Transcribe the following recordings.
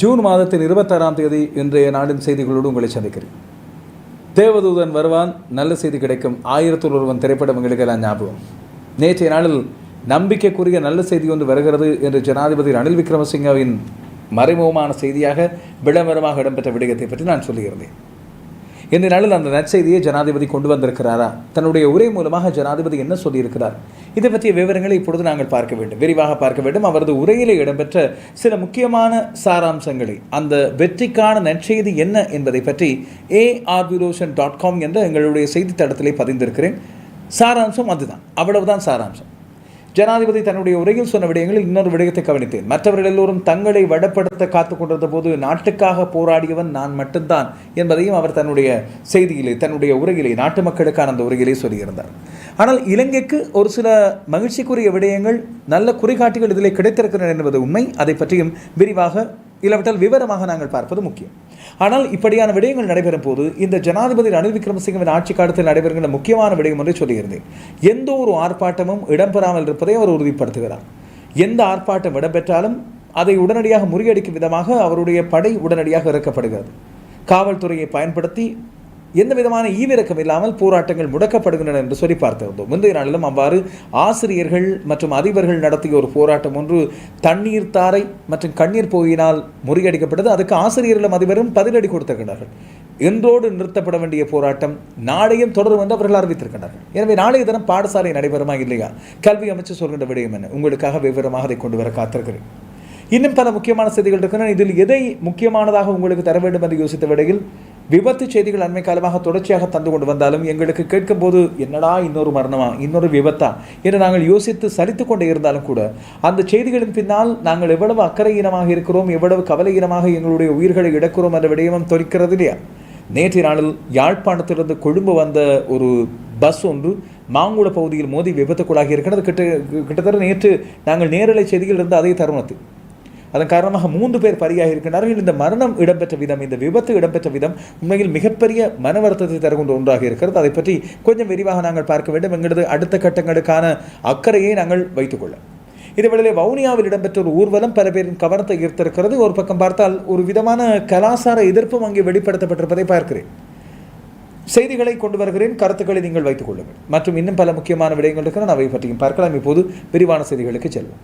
June மாதத்தின் இருபத்தாறாம் தேதி இன்றைய நாடின் செய்திகளோடு உங்களை சந்திக்கிறேன். தேவதூதன் வருவான் நல்ல செய்தி கிடைக்கும். ஆயிரத்தில் ஒருவன் திரைப்படம் எங்களுக்கு எல்லாம் ஞாபகம். நேற்றைய நாளில் நம்பிக்கைக்குரிய நல்ல செய்தி ஒன்று வருகிறது என்று ஜனாதிபதி ரணில் விக்ரமசிங்கவின் மறைமுகமான செய்தியாக விளம்பரமாக இடம்பெற்ற விடயத்தை பற்றி நான் சொல்லியிருந்தேன். இந்த நாளில் அந்த நற்செய்தியை ஜனாதிபதி கொண்டு வந்திருக்கிறாரா? தன்னுடைய உரை மூலமாக ஜனாதிபதி என்ன சொல்லியிருக்கிறார்? இதை பற்றிய விவரங்களை இப்பொழுது நாங்கள் பார்க்க வேண்டும். விரிவாக பார்க்க வேண்டும். அவரது உரையிலே இடம்பெற்ற சில முக்கியமான சாராம்சங்களை அந்த வெற்றிக்கான நற்செய்தி என்ன என்பதை பற்றி ஏ ஏஆர்பிரோஷன் டாட் காம் என்ற எங்களுடைய செய்தித்தடத்திலே பதிந்திருக்கிறேன். சாராம்சம் அதுதான். அவ்வளவுதான் சாராம்சம். ஜனாதிபதி தன்னுடைய உரையில் சொன்ன விடயங்களில் இன்னொரு விடயத்தை கவனித்தேன். மற்றவர்கள் எல்லோரும் தங்களை வடப்படுத்த காத்து கொண்டிருந்த போது நாட்டுக்காக போராடியவன் நான் மட்டும்தான் என்பதையும் அவர் தன்னுடைய செய்தியிலே தன்னுடைய உரையிலே நாட்டு மக்களுக்கான அந்த உரையிலே சொல்லியிருந்தார். ஆனால் இலங்கைக்கு ஒரு சில மகிழ்ச்சிக்குரிய விடயங்கள் நல்ல குறிகாட்டிகள் இதிலே கிடைத்திருக்கின்றன என்பது உண்மை. அதை பற்றியும் விரிவாக இல்லாவிட்டால் விவரமாக நாங்கள் பார்ப்பது முக்கியம். ஆனால் இப்படியான விடயங்கள் நடைபெறும் போது இந்த ஜனாதிபதி ரணில் விக்ரமசிங்கவின் ஆட்சி காலத்தில் நடைபெறுகின்ற முக்கியமான விடயம் என்று சொல்லியிருந்தேன். எந்த ஒரு ஆர்ப்பாட்டமும் இடம்பெறாமல் இருப்பதை அவர் உறுதிப்படுத்துகிறார். எந்த ஆர்ப்பாட்டம் இடம்பெற்றாலும் அதை உடனடியாக முறியடிக்கும் விதமாக அவருடைய படை உடனடியாக இறக்கப்படுகிறது. காவல்துறையை பயன்படுத்தி எந்த விதமான ஈவிரக்கம் இல்லாமல் போராட்டங்கள் முடக்கப்படுகின்றன என்று சொல்லி பார்த்திருந்தோம் முந்தைய நாளிலும் அவ்வாறு ஆசிரியர்கள் மற்றும் அதிபர்கள் நடத்திய ஒரு போராட்டம் ஒன்று தண்ணீர் தாரை மற்றும் கண்ணீர் போயினால் முறியடிக்கப்பட்டது. அதுக்கு ஆசிரியர்களும் அதிபரும் பதிலடி கொடுத்திருக்கிறார்கள் இன்றோடு நிறுத்தப்பட வேண்டிய போராட்டம் நாளையும் தொடரும் என்று அவர்கள் அறிவித்திருக்கிறார்கள் எனவே நாளைய தினம் பாடசாலை நடைபெறுமா இல்லையா? கல்வி அமைச்சர் சொல்கின்ற விடயம் என்ன? உங்களுக்காக விவரமாக அதை கொண்டு வர காத்திருக்கிறேன். இன்னும் பல முக்கியமான செய்திகள் இருக்கின்றன. இதில் எதை முக்கியமானதாக உங்களுக்கு தர வேண்டும் என்று யோசித்த விடையில் விபத்து செய்திகள் அண்மை காலமாக தொடர்ச்சியாக தந்து கொண்டு வந்தாலும் எங்களுக்கு கேட்கும்போது என்னடா இன்னொரு மரணமா? இன்னொரு விபத்தா? என்று நாங்கள் யோசித்து சலித்து கொண்டே இருந்தாலும் கூட அந்த செய்திகளின் பின்னால் நாங்கள் எவ்வளவு அக்கறையீனமாக இருக்கிறோம் எவ்வளவு கவலையீனமாக எங்களுடைய உயிர்களை இழக்கிறோம் என்ற விடயமும் தொரிக்கிறது இல்லையா? நேற்றைய நாளில் யாழ்ப்பாணத்திலிருந்து கொழும்பு வந்த ஒரு பஸ் ஒன்று மாங்குள பகுதியில் மோதி விபத்துக்குள்ளாகி இருக்கிறது. கிட்ட கிட்டத்தட்ட நேற்று நாங்கள் நேரலை செய்திகள் இருந்த அதே தருணத்தில். அதன் காரணமாக மூன்று பேர் பரியாக இருக்கின்றார்கள் இந்த மரணம் இடம்பெற்ற விதம் இந்த விபத்து இடம்பெற்ற விதம் உண்மையில் மிகப்பெரிய மன வருத்தத்தை தருகின்ற ஒன்றாக இருக்கிறது. அதை பற்றி கொஞ்சம் விரிவாக நாங்கள் பார்க்க வேண்டும். எங்களது அடுத்த கட்டங்களுக்கான அக்கறையை நாங்கள் வைத்துக்கொள்ள இதேவேளை வவுனியாவில் இடம்பெற்ற ஒரு ஊர்வலம் பல பேரின் கவனத்தை ஈர்த்திருக்கிறது. ஒரு பக்கம் பார்த்தால் ஒரு விதமான கலாசார எதிர்ப்பும் அங்கே வெளிப்படுத்தப்பட்டிருப்பதை பார்க்கிறேன். செய்திகளை கொண்டு வருகிறேன். கருத்துக்களை நீங்கள் வைத்துக் கொள்ளுங்கள். மற்றும் இன்னும் பல முக்கியமான விடயங்கள் இருக்கிற அவை பற்றியும் பார்க்கலாம். இப்போது விரிவான செய்திகளுக்கு செல்வோம்.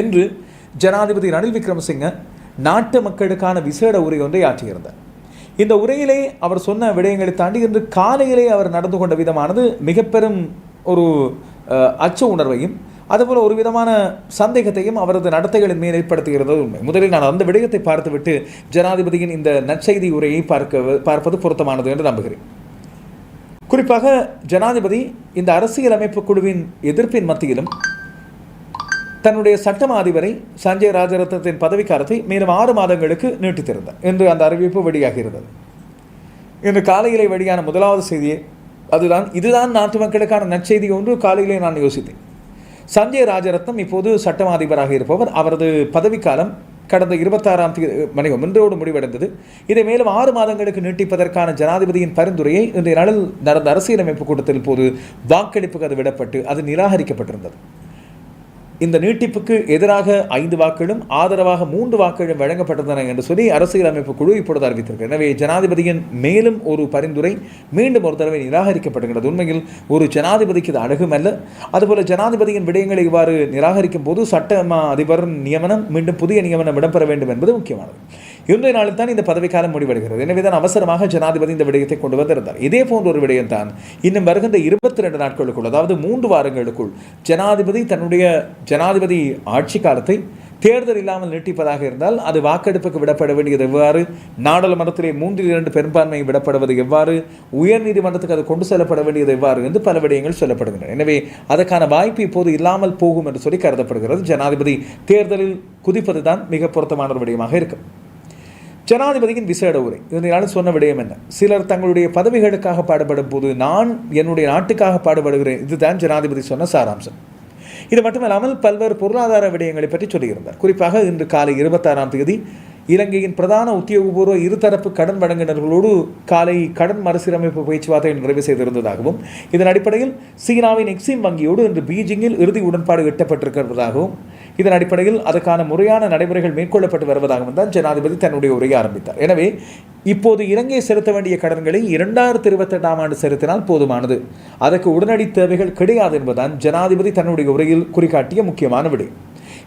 என்று ஜனாதிபதி ரணில் விக்ரமசிங்க நாட்டு மக்களுக்கான விசேட உரை ஒன்றை ஆற்றியிருந்தார். இந்த உரையிலே அவர் சொன்ன விடயங்களை தாண்டி இன்று காலையிலே அவர் நடந்து கொண்ட விதமானது மிக பெரும் ஒரு அச்ச உணர்வையும் அதுபோல் ஒரு விதமான சந்தேகத்தையும் அவரது நடத்தைகளின் மேல் ஏற்படுத்துகிறது உண்மை. முதலில் நான் அந்த விடயத்தை பார்த்துவிட்டு ஜனாதிபதியின் இந்த நற்செய்தி உரையை பார்க்க பார்ப்பது பொருத்தமானது என்று நம்புகிறேன். குறிப்பாக ஜனாதிபதி இந்த அரசியலமைப்பு குழுவின் எதிர்ப்பின் மத்தியிலும் தன்னுடைய சட்டமா அதிபரை சஞ்சய் ராஜரத்னத்தின் பதவிக்காலத்தை மேலும் ஆறு மாதங்களுக்கு நீட்டித்திருந்தார் என்று அந்த அறிவிப்பு வெளியாகியிருந்தது இன்று காலையிலே வெளியான முதலாவது செய்தியே அதுதான் இதுதான் நாட்டு மக்களுக்கான நற்செய்தி ஒன்று காலையிலே நான் யோசித்தேன். சஞ்சய் ராஜரத்னம் இப்போது சட்டமாதிபராக இருப்பவர். அவரது பதவிக்காலம் கடந்த இருபத்தாறாம் தேதி மணிகம் இன்றோடு முடிவடைந்தது. இதை மேலும் ஆறு மாதங்களுக்கு நீட்டிப்பதற்கான ஜனாதிபதியின் பரிந்துரையை இன்றைய நாளில் நடந்த அரசியலமைப்பு கூட்டத்தில் போது வாக்கெடுப்புக்கு அது விடப்பட்டு அது நிராகரிக்கப்பட்டிருந்தது. இந்த நீட்டிப்புக்கு எதிராக ஐந்து வாக்குகளும் ஆதரவாக மூன்று வாக்குகளும் வழங்கப்பட்டன என்று சொல்லி அரசியலமைப்பு குழு இப்பொழுது அறிவித்திருக்கு. எனவே ஜனாதிபதியின் மேலும் ஒரு பரிந்துரை மீண்டும் ஒரு தடவை நிராகரிக்கப்படுகிறது உண்மையில் ஒரு ஜனாதிபதிக்கு இது அணுகுமல்ல. அதுபோல ஜனாதிபதியின் விடயங்களை இவ்வாறு நிராகரிக்கும் போது சட்ட அதிபர் நியமனம் மீண்டும் புதிய நியமனம் இடம்பெற வேண்டும் என்பது முக்கியமானது. இன்றைய நாளில் தான் இந்த பதவிக்காலம் முடிவடைகிறது. எனவே தான் அவசரமாக ஜனாதிபதி இந்த விடயத்தை கொண்டு வந்திருந்தார். இதே போன்ற ஒரு விடயம் தான் இன்னும் வருகின்ற இருபத்தி ரெண்டு நாட்களுக்குள் அதாவது மூன்று வாரங்களுக்குள் ஜனாதிபதி தன்னுடைய ஜனாதிபதி ஆட்சி காலத்தை தேர்தல் இல்லாமல் நீட்டிப்பதாக இருந்தால் அது வாக்கெடுப்புக்கு விடப்பட வேண்டியது எவ்வாறு? நாடாளுமன்றத்திலே மூன்றில் இரண்டு பெரும்பான்மை விடப்படுவது எவ்வாறு? உயர்நீதிமன்றத்துக்கு அது கொண்டு செல்லப்பட வேண்டியது எவ்வாறு என்று பல விடயங்கள் சொல்லப்படுகின்றன. எனவே அதற்கான வாய்ப்பு இப்போது இல்லாமல் போகும் என்று சொல்லி கருதப்படுகிறது. ஜனாதிபதி தேர்தலில் குதிப்பதுதான் மிக பொருத்தமான ஒரு விடயமாக இருக்கும். ஜனாதிபதியின் விசேட உரை. இதனால் சொன்ன விடயம் என்ன? சிலர் தங்களுடைய பதவிகளுக்காக பாடுபடும் போது நான் என்னுடைய நாட்டுக்காக பாடுபடுகிறேன். இதுதான் ஜனாதிபதி சொன்ன சாராம்சம். இது மட்டுமல்லாமல் பல்வேறு பொருளாதார விடயங்களை பற்றி சொல்லியிருந்தார். குறிப்பாக இன்று காலை இருபத்தாறாம் தேதி இலங்கையின் பிரதான உத்தியோகபூர்வ இருதரப்பு கடன் வழங்கினர்களோடு காலை கடன் மறுசீரமைப்பு பேச்சுவார்த்தை நிறைவு செய்திருந்ததாகவும் இதன் அடிப்படையில் சீனாவின் எக்ஸிம் வங்கியோடு இன்று பீஜிங்கில் இறுதி உடன்பாடு எட்டப்பட்டிருக்கிறதாகவும் இதன் அடிப்படையில் அதற்கான முறையான நடைமுறைகள் மேற்கொள்ளப்பட்டு வருவதாகவும் தான் ஜனாதிபதி தன்னுடைய உரையை ஆரம்பித்தார். எனவே இப்போது இலங்கை செலுத்த வேண்டிய கடன்களை இரண்டாயிரத்தி இருபத்தெட்டாம் ஆண்டு செலுத்தினால் போதுமானது. அதற்கு உடனடி தேவைகள் கிடையாது என்பதுதான் ஜனாதிபதி தன்னுடைய உரையில் குறிகாட்டிய முக்கியமான விடயம்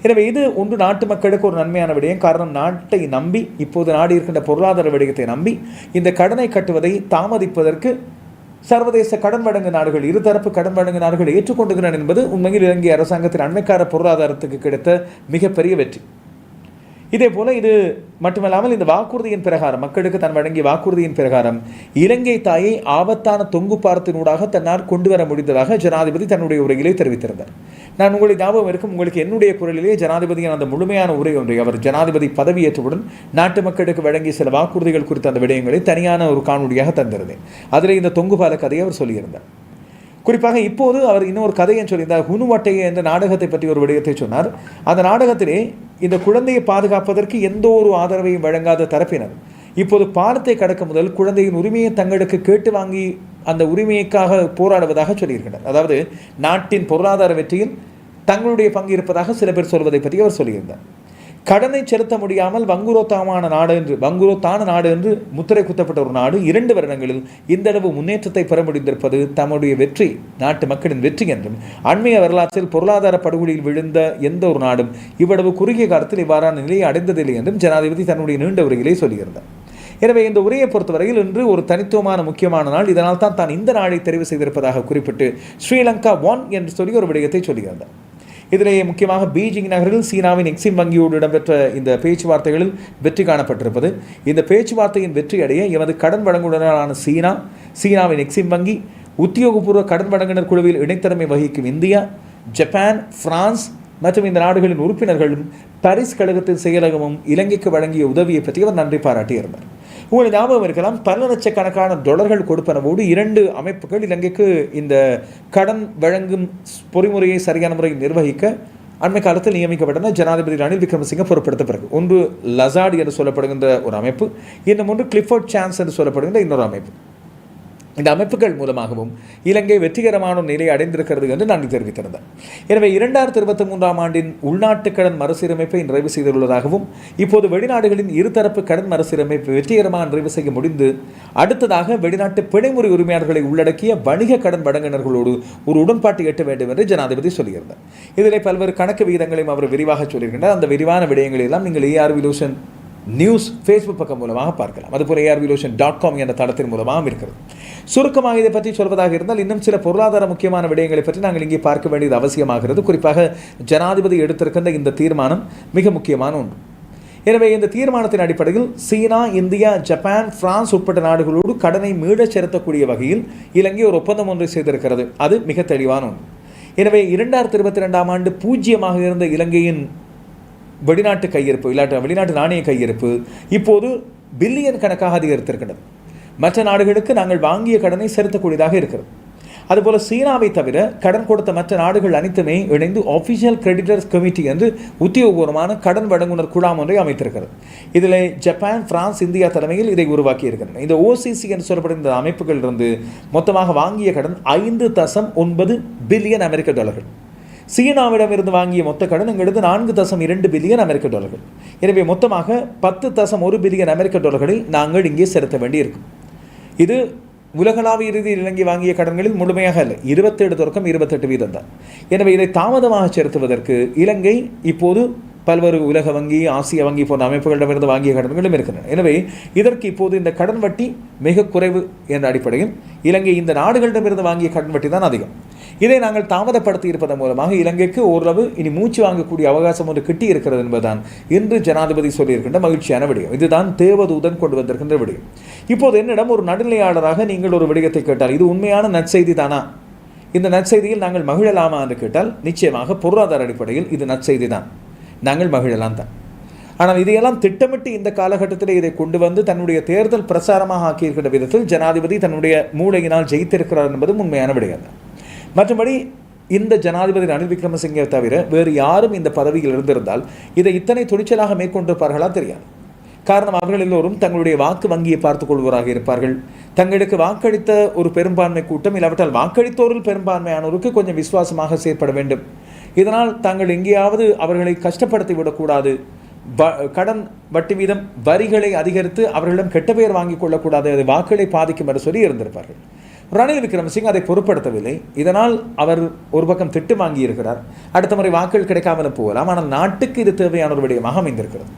எனவே இது ஒன்று நாட்டு மக்களுக்கு ஒரு நன்மையான விடயம். காரணம் நாட்டை நம்பி இப்போது நாடு இருக்கின்ற பொருளாதார விடயத்தை நம்பி இந்த கடனை கட்டுவதை தாமதிப்பதற்கு சர்வதேச கடன் வழங்கு நாடுகள் இருதரப்பு கடன் வழங்கு நாடுகள் ஏற்றுக்கொண்டுகிறன என்பது உண்மையில் இலங்கை அரசாங்கத்தின் அண்மைக்கார பொருளாதாரத்துக்கு கிடைத்த மிகப்பெரிய வெற்றி. இதே போல இது மட்டுமல்லாமல் இந்த வாக்குறுதியின் பிரகாரம் மக்களுக்கு தன் வழங்கிய வாக்குறுதியின் பிரகாரம் இலங்கை தாயை ஆபத்தான தொங்கு பாரத்தினூடாக தன்னால் கொண்டு வர முடிந்ததாக ஜனாதிபதி தன்னுடைய உரையிலே தெரிவித்திருந்தார். நான் உங்களை ஞாபகம் இருக்கும் உங்களுக்கு என்னுடைய குரலிலே ஜனாதிபதியின் அந்த முழுமையான உரை ஒன்றை அவர் ஜனாதிபதி பதவியேற்றவுடன் நாட்டு மக்களுக்கு வழங்கிய சில வாக்குறுதிகள் குறித்த அந்த விடயங்களை தனியான ஒரு காணொலியாக தந்திருந்தேன். அதில் இந்த தொங்குபால கதையை அவர் சொல்லியிருந்தார். குறிப்பாக இப்போது அவர் இன்னொரு கதையை சொல்லியிருந்தார் ஹுனுவட்டையை என்ற நாடகத்தை பற்றி ஒரு விடயத்தை சொன்னார். அந்த நாடகத்திலே இந்த குழந்தையை பாதுகாப்பதற்கு எந்த ஒரு ஆதரவையும் வழங்காத தரப்பினர். இப்போது பாலத்தை கடக்க முதல் குழந்தையின் உரிமையை தங்களுக்கு கேட்டு வாங்கி அந்த உரிமைக்காக போராடுவதாக சொல்லியிருக்கிறார். அதாவது நாட்டின் பொருளாதார வெற்றியில் தங்களுடைய பங்கு இருப்பதாக சில பேர் சொல்வதை பற்றி அவர் சொல்லியிருந்தார். கடனை செலுத்த முடியாமல் வங்குரோத்தமான நாடு என்று வங்குரோத்தான நாடு என்று முத்திரை குத்தப்பட்ட ஒரு நாடு இரண்டு வருடங்களில் இந்த அளவு முன்னேற்றத்தை பெற முடிந்திருப்பது தம்முடைய வெற்றி நாட்டு மக்களின் வெற்றி என்றும் அண்மைய வரலாற்றில் பொருளாதார படுகொலியில் விழுந்த எந்த ஒரு நாடும் இவ்வளவு குறுகிய காலத்தில் இவ்வாறான நிலையை அடைந்ததில்லை என்றும் ஜனாதிபதி தன்னுடைய நீண்ட உரையிலே சொல்லியிருந்தார். எனவே இந்த உரையை பொறுத்தவரையில் இன்று ஒரு தனித்துவமான முக்கியமான நாள். இதனால் தான் தான் இந்த நாளை தெரிவு செய்திருப்பதாக குறிப்பிட்டு ஸ்ரீலங்கா ஒன் என்று சொல்லி ஒரு விடயத்தை சொல்லியிருந்தார். இதிலேயே முக்கியமாக பீஜிங் நகரில் சீனாவின் எக்ஸிம் வங்கியோடு இடம்பெற்ற இந்த பேச்சுவார்த்தைகளில் வெற்றி காணப்பட்டிருப்பது. இந்த பேச்சுவார்த்தையின் வெற்றியடைய எமது கடன் வழங்குனரான சீனா சீனாவின் எக்ஸிம் வங்கி உத்தியோகபூர்வ கடன் வழங்குனர் குழுவில் இணைத்தலைமை வகிக்கும் இந்தியா ஜப்பான் பிரான்ஸ் மற்றும் இந்த நாடுகளின் உறுப்பினர்களும் பாரிஸ் கழகத்தின் செயலகமும் இலங்கைக்கு வழங்கிய உதவியை பற்றி அவர் நன்றி பாராட்டியிருந்தார். உங்களுக்கு ஞாபகம் இருக்கலாம். பல லட்சக்கணக்கான டாலர்கள் கொடுப்பனவோடு இரண்டு அமைப்புகள் இலங்கைக்கு இந்த கடன் வழங்கும் பொறிமுறையை சரியான முறையில் நிர்வகிக்க அண்மை காலத்தில் நியமிக்கப்பட்டன ஜனாதிபதி ரணில் விக்ரமசிங்க பொறுப்படுத்த பிறகு. ஒன்று லசாட் என்று சொல்லப்படுகின்ற ஒரு அமைப்பு இன்னும் ஒன்று கிளிஃபோர்ட் சான்ஸ் என்று சொல்லப்படுகின்ற இன்னொரு அமைப்பு. இந்த அமைப்புகள் மூலமாகவும் இலங்கை வெற்றிகரமான நிலை அடைந்திருக்கிறது என்று நன்றி தெரிவித்திருந்தேன். எனவே இரண்டாயிரத்தி இருபத்தி மூன்றாம் ஆண்டின் உள்நாட்டு கடன் மறுசீரமைப்பை நிறைவு செய்துள்ளதாகவும் இப்போது வெளிநாடுகளின் இருதரப்பு கடன் மறுசீரமைப்பு வெற்றிகரமாக நிறைவு செய்ய முடிந்து அடுத்ததாக வெளிநாட்டு பிணைமுறை உரிமையாளர்களை உள்ளடக்கிய வணிக கடன் வழங்கினர்களோடு ஒரு உடன்பாட்டை எட்ட வேண்டும் என்று ஜனாதிபதி சொல்லியிருந்தார். இதில் பல்வேறு கணக்கு விகிதங்களையும் அவர் விரிவாக சொல்லியிருக்கின்றார். அந்த விரிவான விடயங்களை எல்லாம் நீங்கள் ஏஆர் விலூஷன் நியூஸ் ஃபேஸ்புக் பக்கம் மூலமாக பார்க்கலாம். அதுபோல் ஏஆர் டாட் காம் என்ற தளத்தின் மூலமாகவும் இருக்கிறது. சுருக்கமாக இதை பற்றி சொல்வதாக இருந்தால் இன்னும் சில பொருளாதார முக்கியமான விடயங்களை பற்றி நாங்கள் இங்கே பார்க்க வேண்டியது அவசியமாகிறது. குறிப்பாக ஜனாதிபதி எடுத்திருக்கின்ற இந்த தீர்மானம் மிக முக்கியமான ஒன்று. எனவே இந்த தீர்மானத்தின் அடிப்படையில் சீனா இந்தியா ஜப்பான் பிரான்ஸ் உட்பட்ட நாடுகளோடு கடனை மீளச் செலுத்தக்கூடிய வகையில் இலங்கை ஒரு ஒப்பந்தம் ஒன்றை செய்திருக்கிறது. அது மிக தெளிவான ஒன்று. எனவே இரண்டாயிரத்தி இருபத்தி ரெண்டாம் ஆண்டு பூஜ்ஜியமாக இருந்த இலங்கையின் வெளிநாட்டு கையிருப்பு இல்லாட்ட வெளிநாட்டு நாணய கையிருப்பு இப்போது பில்லியன் கணக்காக அதிகரித்திருக்கிறது மற்ற நாடுகளுக்கு நாங்கள் வாங்கிய கடனை செலுத்தக்கூடியதாக இருக்கிறது. அதுபோல் சீனாவை தவிர கடன் கொடுத்த மற்ற நாடுகள் அனைத்துமே இணைந்து ஆஃபிஷியல் கிரெடிட்டர்ஸ் கமிட்டி என்று உத்தியோகபூர்வமான கடன் வழங்குனர் குழாம் ஒன்றை அமைத்திருக்கிறது. இதில் ஜப்பான் பிரான்ஸ் இந்தியா தலைமையில் இதை உருவாக்கி இருக்கின்றன இந்த ஓசிசி என்று சொல்லப்படும் இந்த அமைப்புகளிலிருந்து மொத்தமாக வாங்கிய கடன் ஐந்து தசம் ஒன்பது பில்லியன் அமெரிக்க டாலர்கள். சீனாவிடமிருந்து வாங்கிய மொத்த கடன் எங்களது நான்கு தசம் இரண்டு பில்லியன் அமெரிக்க டாலர்கள். எனவே மொத்தமாக பத்து தசம் ஒரு பில்லியன் அமெரிக்க டாலர்களை நாங்கள் இங்கே செலுத்த வேண்டியிருக்கும். இது உலகளாவிய இறுதியில் இலங்கை வாங்கிய கடன்களில் முழுமையாக இல்லை இருபத்தேழு தொடக்கம் இருபத்தெட்டு வீதம் தான். எனவே இதை தாமதமாக செலுத்துவதற்கு இலங்கை இப்போது பல்வேறு உலக வங்கி ஆசிய வங்கி போன்ற அமைப்புகளிடமிருந்து வாங்கிய கடன்களும் இருக்கின்றன. எனவே இதற்கு இப்போது இந்த கடன் வட்டி மிக குறைவு என்ற அடிப்படையில் இலங்கை இந்த நாடுகளிடமிருந்து வாங்கிய கடன் வட்டி தான் அதிகம். இதை நாங்கள் தாமதப்படுத்தி இருப்பதன் மூலமாக இலங்கைக்கு ஓரளவு இனி மூச்சு வாங்கக்கூடிய அவகாசம் ஒன்று கிட்டி இருக்கிறது என்பதுதான் இன்று ஜனாதிபதி சொல்லியிருக்கின்ற மகிழ்ச்சியான விடயம். இதுதான் தேவதூதன் கொண்டு வந்திருக்கின்ற விடயம். இப்போது என்னிடம் ஒரு நடுநிலையாளராக நீங்கள் ஒரு விடயத்தை கேட்டால் இது உண்மையான நற்செய்தி தானா இந்த நற்செய்தியில் நாங்கள் மகிழலாமா என்று கேட்டால் நிச்சயமாக பொருளாதார அடிப்படையில் இது நற்செய்தி தான் நாங்கள் மகிழலாம் தான். ஆனால் இதையெல்லாம் திட்டமிட்டு இந்த காலகட்டத்தில் இதை கொண்டு வந்து தன்னுடைய தேர்தல் பிரசாரமாக ஆக்கியிருக்கிற விதத்தில் ஜனாதிபதி தன்னுடைய மூளையினால் ஜெயித்திருக்கிறார் என்பதும் உண்மையான விடயம் தான் மற்றபடி இந்த ஜனாதிபதி ரணில் விக்ரமசிங்கே தவிர வேறு யாரும் இந்த பதவியில் இருந்திருந்தால் இதை இத்தனை துணிச்சலாக மேற்கொண்டிருப்பார்களா தெரியாது. காரணம் அவர்கள் எல்லோரும் தங்களுடைய வாக்கு வங்கியை பார்த்துக் கொள்வோராக இருப்பார்கள். தங்களுக்கு வாக்களித்த ஒரு பெரும்பான்மை கூட்டம் இல்லாவிட்டால் வாக்களித்தோரில் பெரும்பான்மையானோருக்கு கொஞ்சம் விசுவாசமாக செயற்பட வேண்டும். இதனால் தாங்கள் எங்கேயாவது அவர்களை கஷ்டப்படுத்தி விடக்கூடாது. வ- கடன் வட்டி வீதம் வரிகளை அதிகரித்து அவர்களிடம் கெட்ட பெயர் வாங்கிக் கொள்ளக்கூடாது. அது வாக்குகளை பாதிக்கும் என்று சொல்லி இருந்திருப்பார்கள். ரணில் விக்ரமசிங் அதை பொருட்படுத்தவில்லை. இதனால் அவர் ஒரு பக்கம் திட்டு வாங்கி இருக்கிறார் அடுத்த முறை வாக்குகள் கிடைக்காமலும் போகலாம். ஆனால் நாட்டுக்கு இது தேவையான ஒரு விடயமாக அமைந்திருக்கிறது.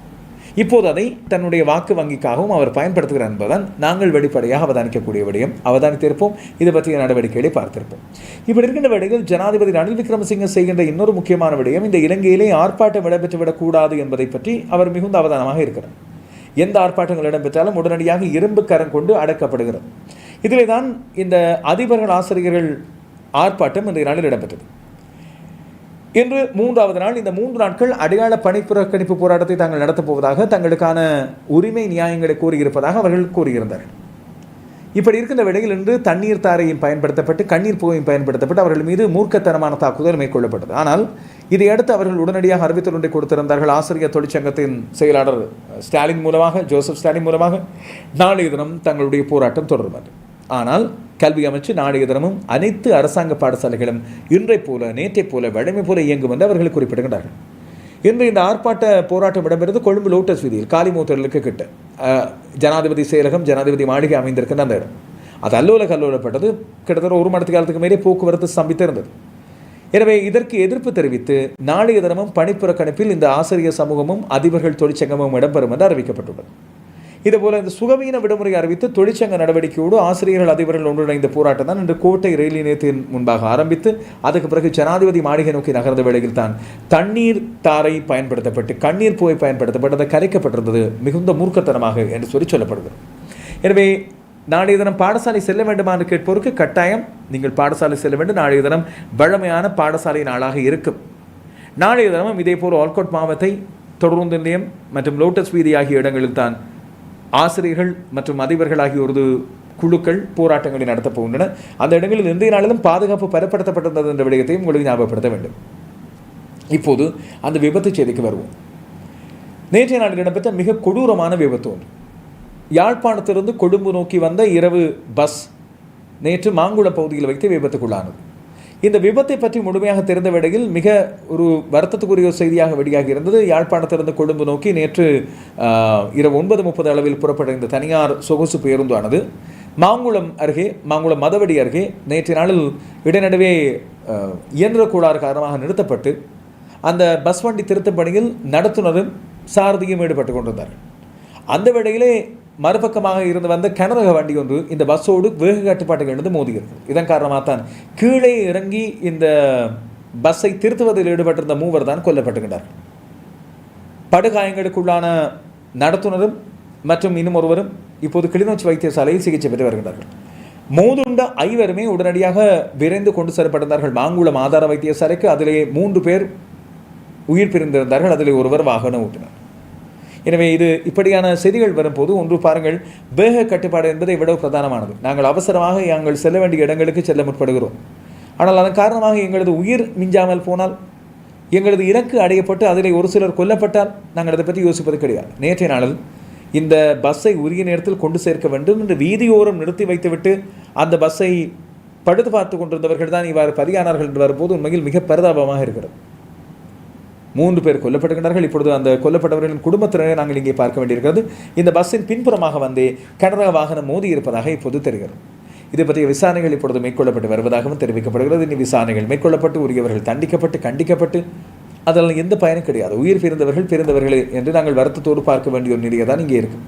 இப்போது அதை தன்னுடைய வாக்கு வங்கிக்காகவும் அவர் பயன்படுத்துகிறார் என்பதுதான் நாங்கள் வெளிப்படையாக அவதானிக்கக்கூடிய விடயம். அவதானித்திருப்போம். இது பற்றிய நடவடிக்கைகளை பார்த்திருப்போம். இப்படி இருக்கின்ற வேளையில் ஜனாதிபதி ரணில் விக்ரமசிங்க செய்கின்ற இன்னொரு முக்கியமான விடயம் இந்த இலங்கையிலே ஆர்ப்பாட்டம் இடம்பெற்று விடக்கூடாது என்பதை பற்றி அவர் மிகுந்த அவதானமாக இருக்கிறார். எந்த ஆர்ப்பாட்டங்கள் இடம்பெற்றாலும் உடனடியாக இரும்பு கரம் கொண்டு அடக்கப்படுகிறது. இதிலே தான் இந்த அதிபர்கள் ஆசிரியர்கள் ஆர்ப்பாட்டம் இன்றைய நாளில் இடம்பெற்றது. இன்று மூன்றாவது நாள் இந்த மூன்று நாட்கள் அடையாள பணிப்புறக்கணிப்பு போராட்டத்தை தாங்கள் நடத்தப் போவதாக தங்களுக்கான உரிமை நியாயங்களை கூறியிருப்பதாக அவர்கள் கூறியிருந்தார்கள். இப்படி இருக்கின்ற வேளையில் இன்று தண்ணீர் தாரையும் பயன்படுத்தப்பட்டு கண்ணீர் புகையும் பயன்படுத்தப்பட்டு அவர்கள் மீது மூர்க்கத்தனமான தாக்குதல் மேற்கொள்ளப்பட்டது. ஆனால் இதையடுத்து அவர்கள் உடனடியாக அறிவித்தல் ஒன்றை கொடுத்திருந்தார்கள் ஆசிரியர் தொழிற்சங்கத்தின் செயலாளர் ஸ்டாலின் மூலமாக ஜோசப் ஸ்டாலின் மூலமாக. நாளைய தினம் தங்களுடைய போராட்டம் தொடரும் ஆனால் கல்வி அமைச்சு நாளைய தினமும் அனைத்து அரசாங்க பாடசாலைகளும் இன்றைப் போல நேற்றைப் போல வழமை போல இயங்கும் என்று அவர்கள் குறிப்பிடுகின்றார்கள். இன்று இந்த ஆர்ப்பாட்ட போராட்டம் இடம்பெறுவது கொழும்பு லோட்டஸ் வீதியில் காலிமூத்தர்களுக்கு கிட்ட. ஜனாதிபதி செயலகம் ஜனாதிபதி மாளிகை அமைந்திருக்கின்ற அந்த இடம். அது அல்லோல கல்லோலப்பட்டது கிட்டத்தட்ட ஒரு மணி காலத்துக்கு மேலே போக்குவரத்து ஸ்தம்பித்திருந்தது. எனவே இதற்கு எதிர்ப்பு தெரிவித்து நாளைய தினமும் பணிப்புறக்கணிப்பில் இந்த ஆசிரியர் சமூகமும் அதிபர்கள் தொழிற்சங்கமும் இடம்பெறும் என்று அறிவிக்கப்பட்டுள்ளது. இதுபோல இந்த சுகவீன விடுமுறை அறிவித்து தொழிற்சங்க நடவடிக்கையோடு ஆசிரியர்கள் அதிபர்கள் ஒன்றிணைந்த போராட்டம் தான் இன்று கோட்டை ரயில் நிலையத்தின் முன்பாக ஆரம்பித்து அதுக்கு பிறகு ஜனாதிபதி மாளிகை நோக்கி நகர்ந்த வேளையில் தான் தண்ணீர் தாரை பயன்படுத்தப்பட்டு கண்ணீர் புகை பயன்படுத்தப்பட்டு அதை கரைக்கப்பட்டிருந்தது. மிகுந்த மூர்க்கத்தனமாக என்று சொல்லி சொல்லப்படுகிறது. எனவே நாளைய தினம் பாடசாலை செல்ல வேண்டுமா என்று கேட்போருக்கு கட்டாயம் நீங்கள் பாடசாலை செல்ல வேண்டும். நாளைய தினம் வழமையான பாடசாலை நாளாக இருக்கும். நாளைய தினமும் இதேபோல் ஆல்கோட் மாவத்தை தொடர்ந்து நிலையம் மற்றும் லோட்டஸ் வீதி ஆகிய இடங்களில் தான் ஆசிரியர்கள் மற்றும் அதிபர்கள் ஆகிய ஒரு குழுக்கள் போராட்டங்களை நடத்தப் போகின்றன. அந்த இடங்களில் இன்றைய நாளிலும் பாதுகாப்பு பலப்படுத்தப்பட்டிருந்தது என்ற விடயத்தையும் உங்களுக்கு ஞாபகப்படுத்த வேண்டும். இப்போது அந்த விபத்து செய்திக்கு வருவோம். நேற்றைய நாளில் இடம்பெற்ற மிக கொடூரமான விபத்து ஒன்று. யாழ்ப்பாணத்திலிருந்து கொழும்பு நோக்கி வந்த இரவு பஸ் நேற்று மாங்குள பகுதியில் வைத்து விபத்துக்குள்ளானது. இந்த விபத்தை பற்றி முழுமையாக தெரிந்த வேளையில் மிக ஒரு வருத்தத்துக்குரிய ஒரு செய்தியாக வெளியாகி இருந்தது. யாழ்ப்பாணத்திலிருந்து கொழும்பு நோக்கி நேற்று இரவு ஒன்பது முப்பது அளவில் புறப்பட்ட இந்த தனியார் சொகுசு பேருந்தானது. மாங்குளம் அருகே மாங்குளம் மதவடி அருகே நேற்றைய நாளில் இடைநடுவே இயந்திர கோளாறு காரணமாக நிறுத்தப்பட்டு அந்த பஸ் வண்டி திருத்தும் பணியில் நடத்துனரும் சாரதியும் ஈடுபட்டு கொண்டிருந்தார் அந்த வேளையிலே மறுபக்கமாக இருந்து வந்த கனரக வண்டி ஒன்று இந்த பஸ்ஸோடு வேக கட்டுப்பாட்டுகள் இருந்து மோதுகிறது இதன் காரணமாக தான் கீழே இறங்கி இந்த பஸ்ஸை திருத்துவதில் ஈடுபட்டிருந்த மூவர் தான் கொல்லப்பட்டுகின்றார். படுகாயங்களுக்குள்ளான நடத்துனரும் மற்றும் இன்னும் ஒருவரும் இப்போது கிளிநொச்சி வைத்தியசாலையில் சிகிச்சை பெற்று வருகின்றார்கள். மோதுண்ட ஐவருமே உடனடியாக விரைந்து கொண்டு செல்லப்பட்டிருந்தார்கள். மாங்குளம் ஆதார வைத்தியசாலைக்கு அதிலே மூன்று பேர் உயிர் பிரிந்திருந்தார்கள். அதில் ஒருவர் வாகன ஓட்டினார். எனவே இது இப்படியான செய்திகள் வரும்போது ஒன்று பாருங்கள் வேக கட்டுப்பாடு என்பதை விட பிரதானமானது. நாங்கள் அவசரமாக நாங்கள் செல்ல வேண்டிய இடங்களுக்கு செல்ல முற்படுகிறோம். ஆனால் அதன் காரணமாக எங்களது உயிர் மிஞ்சாமல் போனால் எங்களது இலக்கு அடையப்பட்டு அதில் ஒரு சிலர் கொல்லப்பட்டால் நாங்கள் அதை பற்றி யோசிப்பது கிடையாது. நேற்றைய நாளில் இந்த பஸ்ஸை உரிய நேரத்தில் கொண்டு சேர்க்க வேண்டும் என்று வீதியோரம் நிறுத்தி வைத்துவிட்டு அந்த பஸ்ஸை படுத்து பார்த்து கொண்டிருந்தவர்கள் தான் இவ்வாறு பலியானார்கள் என்று வரும்போது உண்மையில் மிக பரிதாபமாக இருக்கிறது. மூன்று பேர் கொல்லப்படுகின்றார்கள் இப்பொழுது அந்த கொல்லப்பட்டவர்களின் குடும்பத்தினரை நாங்கள் இங்கே பார்க்க வேண்டியிருக்கிறது. இந்த பஸ்ஸின் பின்புறமாக வந்து கனரக வாகனம் மோதி இருப்பதாக இப்போது தெரிகிறது. இது பற்றிய விசாரணைகள் இப்பொழுது மேற்கொள்ளப்பட்டு வருவதாகவும் தெரிவிக்கப்படுகிறது. இனி விசாரணைகள் மேற்கொள்ளப்பட்டு உரியவர்கள் தண்டிக்கப்பட்டு கண்டிக்கப்பட்டு அதனால் எந்த பயனும் கிடையாது. உயிர் பிறந்தவர்கள் பிறந்தவர்களே என்று நாங்கள் வருத்தத்தோடு பார்க்க வேண்டிய ஒரு நிலையை தான் இங்கே இருக்குது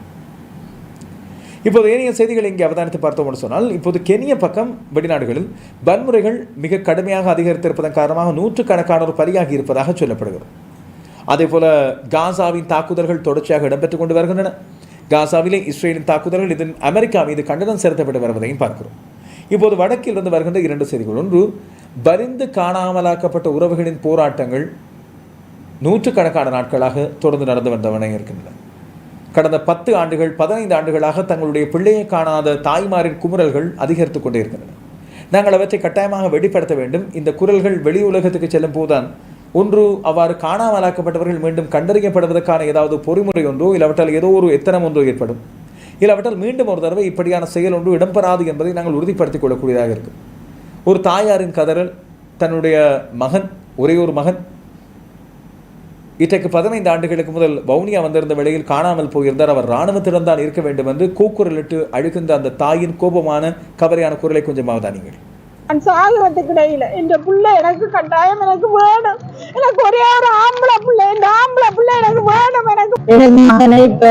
இப்போது ஏனைய செய்திகளை இங்கே அவதானித்து பார்த்தோம் சொன்னால் இப்போது கெனிய பக்கம் வெளிநாடுகளில் வன்முறைகள் மிக கடுமையாக அதிகரித்திருப்பதன் காரணமாக நூற்றுக்கணக்கானோர் பலியாகி இருப்பதாக சொல்லப்படுகிறது. அதே போல காசாவின் தாக்குதல்கள் தொடர்ச்சியாக இடம்பெற்றுக் கொண்டு வருகின்றன. காசாவிலே இஸ்ரேலின் தாக்குதல்கள் இதன் அமெரிக்கா மீது கண்டனம் செலுத்தப்பட்டு வருவதையும் பார்க்கிறோம். இப்போது வடக்கில் இருந்து வருகின்ற இரண்டு செய்திகள். ஒன்று பரிந்து காணாமலாக்கப்பட்ட உறவுகளின் போராட்டங்கள் நூற்றுக்கணக்கான நாட்களாக தொடர்ந்து நடந்து வந்தவன இருக்கின்றன. கடந்த பத்து ஆண்டுகள் பதினைந்து ஆண்டுகளாக தங்களுடைய பிள்ளையை காணாத தாய்மாரின் குமுறல்கள் அதிகரித்து கொண்டே இருக்கின்றன. நாங்கள் அவற்றை கட்டாயமாக வெளிப்படுத்த வேண்டும். இந்த குரல்கள் வெளி உலகத்துக்கு செல்லும் போதுதான் ஒன்று அவ்வாறு காணாமலாக்கப்பட்டவர்கள் மீண்டும் கண்டறியப்படுவதற்கான ஏதாவது பொறிமுறை ஒன்றோ இல்லாவிட்டால் ஏதோ ஒரு எத்தனம் ஒன்றோ ஏற்படும். இல்லாவிட்டால் மீண்டும் ஒரு தடவை இப்படியான செயல் ஒன்று இடம்பெறாது என்பதை நாங்கள் உறுதிப்படுத்திக் கொள்ளக்கூடியதாக இருக்கும் ஒரு தாயாரின் கதறல் தன்னுடைய மகன் ஒரே ஒரு மகன் இன்றைக்கு பதினைந்து ஆண்டுகளுக்கு முதல் வவுனியா வந்திருந்த வேளையில் காணாமல் போயிருந்தார். அவர் இராணுவத்திடம் தான் இருக்க வேண்டும் என்று கூக்குரலிட்டு அழுகின்ற அந்த தாயின் கோபமான கவலையான குரலை கொஞ்சமாக நீங்கள் நான் சாகுறதுக்கு இடையில இந்த புள்ள எனக்கு கட்டாயம் எனக்கு வேணும். எனக்கு ஒரே ஒரு ஆம்பளை புள்ள இந்த ஆம்பளை புள்ள எனக்கு வேணும் எனக்கு. மகனை இப்ப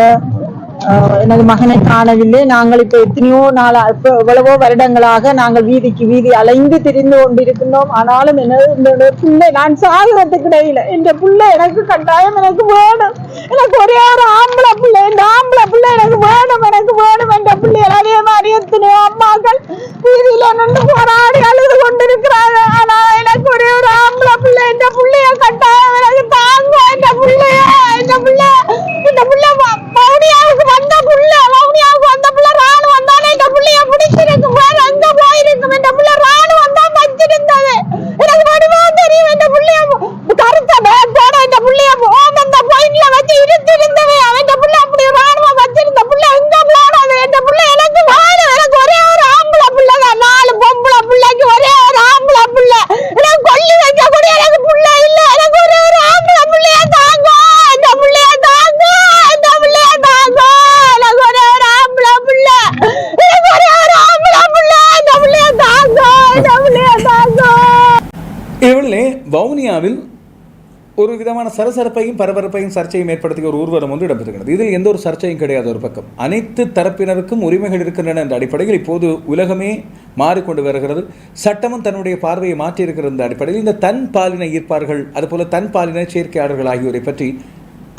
எனது மகனை காணவில்லை. நாங்கள் இப்ப எத்தனையோ நாள் இப்போ எவ்வளவோ வருடங்களாக நாங்கள் வீதிக்கு வீதி அலைந்து திரிந்து கொண்டிருக்கின்றோம். ஆனாலும் என்னோட பிள்ளை நான் சாகிறதுக்கு இடையில இந்த பிள்ளை எனக்கு கட்டாயம் எனக்கு வேணும். எனக்கு ஒரே ஒரு ஆம்பளை பிள்ளை இந்த ஆம்பளை பிள்ளை எனக்கு வேணும் எனக்கு வேணும் என்ற பிள்ளைகள் அதே மாதிரி எத்தனையோ அம்மாக்கள் வீதியில நின்று போராடி அழுது கொண்டிருக்கிறாங்க ஆனால் எனக்கு ஒரே ஒரு ஆம்பளை பிள்ளை இந்த புள்ளைய கட்டாயம் எனக்கு தாங்க இந்த புள்ளைய இந்த புள்ள இந்த புள்ள வ- வவுனியாவுக்கு வந்த புள்ள வவுனியாவுக்கு வந்த புள்ள ராணுவம் தானே இந்த புள்ளைய பிடிச்சிருக்கு வேற எங்க போயிருக்கும் இந்த புள்ள ராணுவம் தான் வச்சிருந்தது எனக்கு வடிவா தெரியும் இந்த புள்ளைய கருத்த பேக்கோட இந்த புள்ளைய ஓம் அந்த பாயிண்ட்ல வச்சு இருந்திருந்தவே அவன் இந்த புள்ள அப்படி ராணுவம் வச்சிருந்த புள்ள எங்க போனது இந்த புள்ள எனக்கு வாழ எனக்கு ஒரே ஒரு ஆம்பளை புள்ள தான் நாலு பொம்பளை புள்ளைக்கு ஒரே ஒரு ஆம்பளை புள்ள எனக்கு கொல்லி வைக்க கூடிய எனக்கு புள்ள இல்ல எனக்கு ஒரே ஒரு ஆம்பளை புள்ளைய தாங்க இந்த புள்ளைய தாங்க இந்த புள்ளைய தாங்க எனக்கு ஒரே ஒரு ஆம்பளை புள்ள எனக்கு ஒரே ஒரு ஆம்பளை புள்ள இந்த புள்ளைய தாங்க இந்த புள்ளைய தாங்க இவர்களே வவுனியாவில் ஒரு விதமான சரசரப்பையும் பரபரப்பையும் சர்ச்சையும் ஏற்படுத்திய ஒரு ஊர்வலம் வந்து இடம்பெறுகிறது இதில் எந்த ஒரு சர்ச்சையும் கிடையாது ஒரு பக்கம். அனைத்து தரப்பினருக்கும் உரிமைகள் இருக்கின்றன என்ற அடிப்படையில் இப்போது உலகமே மாறிக்கொண்டு வருகிறது. சட்டமும் தன்னுடைய பார்வையை மாற்றியிருக்கிற இந்த அடிப்படையில் இந்த தன் பாலின ஈர்ப்பார்கள் அதுபோல தன் பாலின சேர்க்கையாளர்கள் ஆகியோரை பற்றி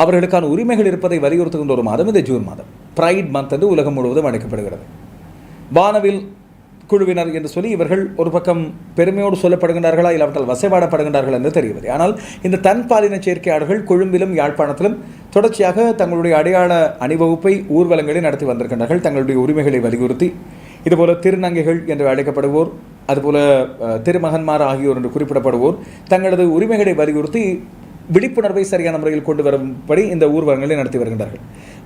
அவர்களுக்கான உரிமைகள் இருப்பதை வலியுறுத்துகின்ற ஒரு மாதம் இந்த ஜூன் மாதம். பிரைட் மந்த் என்று உலகம் முழுவதும் அழைக்கப்படுகிறது. வானவில் குழுவினர் என்று சொல்லி இவர்கள் ஒரு பக்கம் பெருமையோடு சொல்லப்படுகின்றார்களா இல்லாவிட்டால் வசைபாடப்படுகின்றார்கள் என்று தெரியவில்லை ஆனால் இந்த தன் பாலின சேர்க்கையாளர்கள் கொழும்பிலும் யாழ்ப்பாணத்திலும் தொடர்ச்சியாக தங்களுடைய அடையாள அணிவகுப்பை ஊர்வலங்களை நடத்தி வந்திருக்கின்றார்கள். தங்களுடைய உரிமைகளை வலியுறுத்தி இதுபோல திருநங்கைகள் என்று அழைக்கப்படுவோர் அதுபோல திருமகன்மார் ஆகியோர் என்று குறிப்பிடப்படுவோர் தங்களது உரிமைகளை வலியுறுத்தி விழிப்புணர்வை சரியான முறையில் கொண்டு வரும்படி இந்த ஊர்வலங்களை நடத்தி வருகின்றார்கள்.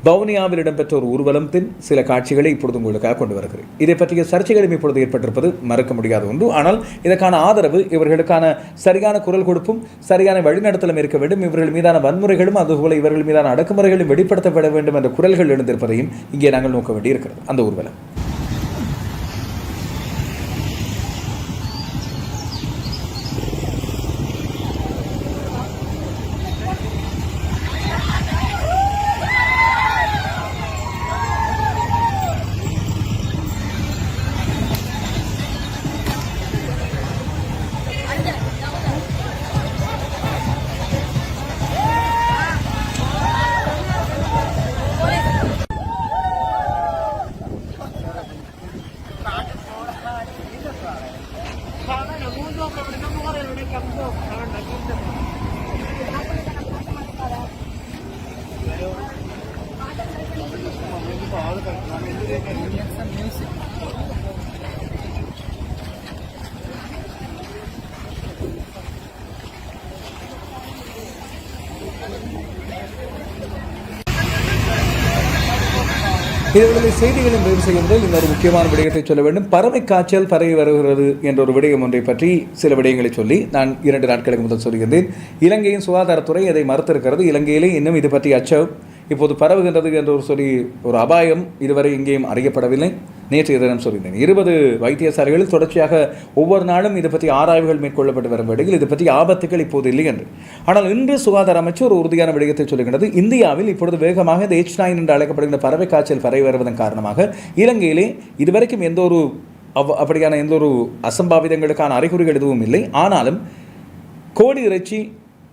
வவுனியாவில் இடம்பெற்ற ஒரு ஊர்வலத்தின் சில காட்சிகளை இப்பொழுது உங்களுக்காக கொண்டு வருகிறேன். இதை பற்றிய சர்ச்சைகளும் இப்பொழுது ஏற்பட்டிருப்பது மறக்க முடியாத ஒன்று. ஆனால் இதற்கான ஆதரவு இவர்களுக்கான சரியான குரல் கொடுப்பும் சரியான வழிநடத்தலும் இருக்க வேண்டும். இவர்கள் மீதான வன்முறைகளும் அதுபோல இவர்கள் மீதான அடக்குமுறைகளும் வெளிப்படுத்தப்பட வேண்டும் என்ற குரல்கள் எழுந்திருப்பதையும் இங்கே நாங்கள் நோக்க வேண்டியிருக்கிறது. அந்த ஊர்வலம். இதனுடைய செய்திகளை நிறைவு செய்யும் போது இன்னொரு முக்கியமான விடயத்தை சொல்ல வேண்டும். பறவை காய்ச்சல் பரவி வருகிறது என்ற ஒரு விடயம் ஒன்றை பற்றி சில விடயங்களை சொல்லி நான் இரண்டு நாட்களுக்கு முதல் சொல்கின்றேன். இலங்கையின் சுகாதாரத்துறை அதை மறுத்திருக்கிறது. இலங்கையிலே இன்னும் இது பற்றி அச்சம் இப்போது பரவுகின்றது என்று ஒரு சொல்லி ஒரு அபாயம் இதுவரை எங்கேயும் அறியப்படவில்லை. நேற்றைய தினம் சொல்லியிருந்தேன். இருபது வைத்தியசாலைகளில் தொடர்ச்சியாக ஒவ்வொரு நாளும் இது பற்றி ஆராய்வுகள் மேற்கொள்ளப்பட்டு வரும் வேளையில் இது பற்றி ஆபத்துகள் இப்போது இல்லை என்று. ஆனால் இன்று சுகாதார அமைச்சர் ஒரு உறுதியான விடயத்தை சொல்லுகின்றது. இந்தியாவில் இப்பொழுது வேகமாக இந்த எச் நைன் என்று அழைக்கப்படுகின்ற பறவை காய்ச்சல் பரவி வருவதன் காரணமாக இலங்கையிலே இதுவரைக்கும் எந்த ஒரு அவ் அப்படியான எந்த ஒரு அசம்பாவிதங்களுக்கான அறிகுறிகள் எதுவும் இல்லை. ஆனாலும் கோடி இறைச்சி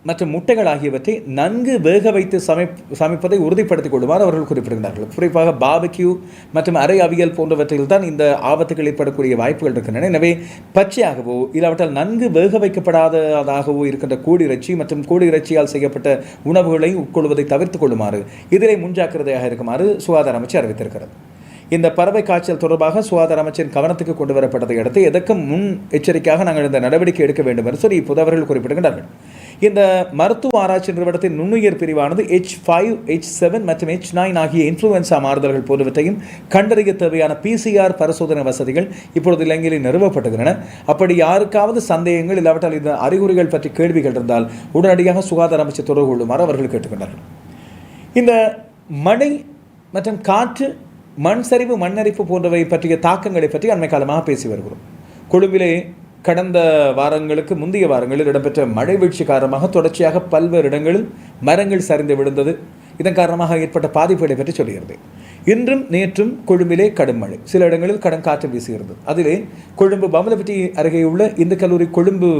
மற்றும் முட்டைகள் ஆகியவற்றை நன்கு வேக வைத்து சமை சமைப்பதை உறுதிப்படுத்திக் கொள்ளுமாறு அவர்கள் குறிப்பிடுகிறார்கள் குறிப்பாக பாபக்யூ மற்றும் அரை அவியல் போன்றவற்றில் தான் இந்த ஆபத்துகள் ஏற்படக்கூடிய வாய்ப்புகள் இருக்கின்றன. எனவே பச்சையாகவோ இல்லாவிட்டால் நன்கு வேக வைக்கப்படாததாகவோ இருக்கின்ற கோழி இறைச்சி மற்றும் கோழி இறைச்சியால் செய்யப்பட்ட உணவுகளை உட்கொள்வதை தவிர்த்துக் கொள்ளுமாறு இதிலே முன்ஜாக்கிரதையாக இருக்குமாறு சுகாதார அமைச்சர் அறிவித்திருக்கிறது. இந்த பறவை காய்ச்சல் தொடர்பாக சுகாதார அமைச்சரின் கவனத்துக்கு கொண்டு வரப்பட்டதை அடுத்து எதற்கும் முன் எச்சரிக்கையாக நாங்கள் இந்த நடவடிக்கை எடுக்க வேண்டும் என்று சொல்லி இப்போது அவர்கள் குறிப்பிடுகின்றார்கள். இந்த மருத்துவ ஆராய்ச்சி நிறுவனத்தின் நுண்ணுயிர் பிரிவானது எச் ஃபைவ் எச் செவன் மற்றும் எச் நைன் ஆகிய இன்ஃப்ளூயன்சா மாறுதல்கள் போன்றவற்றையும் கண்டறிய தேவையான பிசிஆர் பரிசோதனை வசதிகள் இப்பொழுது இலங்கையில் நிறுவப்பட்டுகின்றன. அப்படி யாருக்காவது சந்தேகங்கள் இல்லாவிட்டால் இந்த அறிகுறிகள் பற்றி கேள்விகள் இருந்தால் உடனடியாக சுகாதார அமைச்சர் தொடர்பு கொள்ளுமாறு அவர்கள் கேட்டுக்கொண்டார்கள். இந்த மழை மற்றும் காற்று மண் சரிவு மண்ணரிப்பு போன்றவை பற்றிய தாக்கங்களை பற்றி அண்மை காலமாக பேசி வருகிறோம். கொழும்பிலே கடந்த வாரங்களுக்கு முந்தைய வாரங்களில் இடம்பெற்ற மழை வீழ்ச்சி காரணமாக தொடர்ச்சியாக பல்வேறு இடங்களில் மரங்கள் சரிந்து விழுந்தது. இதன் காரணமாக ஏற்பட்ட பாதிப்புகளை பற்றி சொல்கிறது இன்றும் நேற்றும் கொழும்பிலே கடும் மழை. சில இடங்களில் கடும் காற்று வீசுகிறது அதிலே கொழும்பு பமலப்பட்டி அருகே உள்ள இந்த கல்லூரி கொழும்பு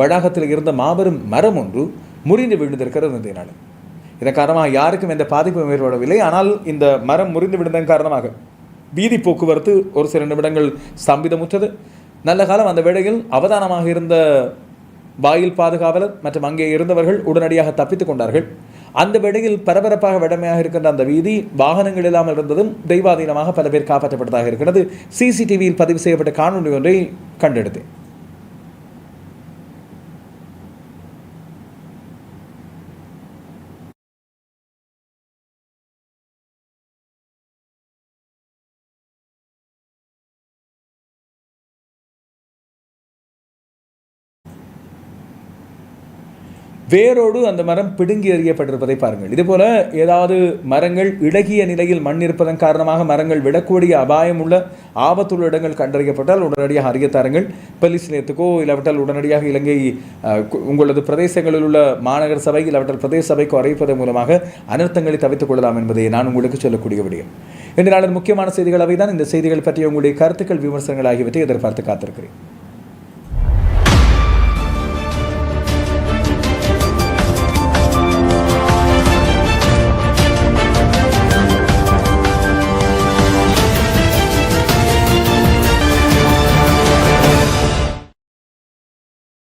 வளாகத்தில் இருந்த மாபெரும் மரம் ஒன்று முறிந்து விழுந்திருக்கிறது இந்த நாள் இதன் காரணமாக யாருக்கும் எந்த பாதிப்பும் ஏற்படவில்லை. ஆனால் இந்த மரம் முறிந்து விழுந்ததன் காரணமாக வீதி போக்குவரத்து ஒரு சில நிமிடங்கள் ஸ்தம்பிதமுற்றது. நல்ல காலம் அந்த வேளையில் அவதானமாக இருந்த வாயில் பாதுகாவலர் மற்றும் அங்கே இருந்தவர்கள் உடனடியாக தப்பித்துக் கொண்டார்கள். அந்த வேளையில் பரபரப்பாக விடமையாக இருக்கின்ற அந்த வீதி வாகனங்கள் இல்லாமல் இருந்ததும் தெய்வாதீனமாக பல பேர் காப்பாற்றப்பட்டதாக இருக்கிறது. சிசிடிவியில் பதிவு செய்யப்பட்ட காணொலி ஒன்றை கண்டெடுத்தேன். வேரோடு அந்த மரம் பிடுங்கி எறியப்பட்டிருப்பதை பாருங்கள். இதுபோல ஏதாவது மரங்கள் இளகிய நிலையில் மண் இருப்பதன் காரணமாக மரங்கள் விடக்கூடிய அபாயம் உள்ள ஆபத்துள்ள இடங்கள் கண்டறியப்பட்டால் உடனடியாக அறியத்தாருங்கள் போலீஸ் நிலையத்துக்கோ இல்லாவிட்டால் உடனடியாக இலங்கை கு- உங்களது பிரதேசங்களில் உள்ள மாநகர சபை இல்லாவிட்டால் பிரதேச சபைக்கு அறிவிப்பதன் மூலமாக அனர்த்தங்களை தவித்துக் கொள்ளலாம் என்பதை நான் உங்களுக்கு சொல்லக்கூடிய விடயம். இன்று நாளின் முக்கியமான செய்திகள் அவைதான். இந்த செய்திகள் பற்றிய உங்களுடைய கருத்துக்கள் விமர்சனங்கள் ஆகியவற்றை எதிர்பார்த்து காத்திருக்கிறேன்.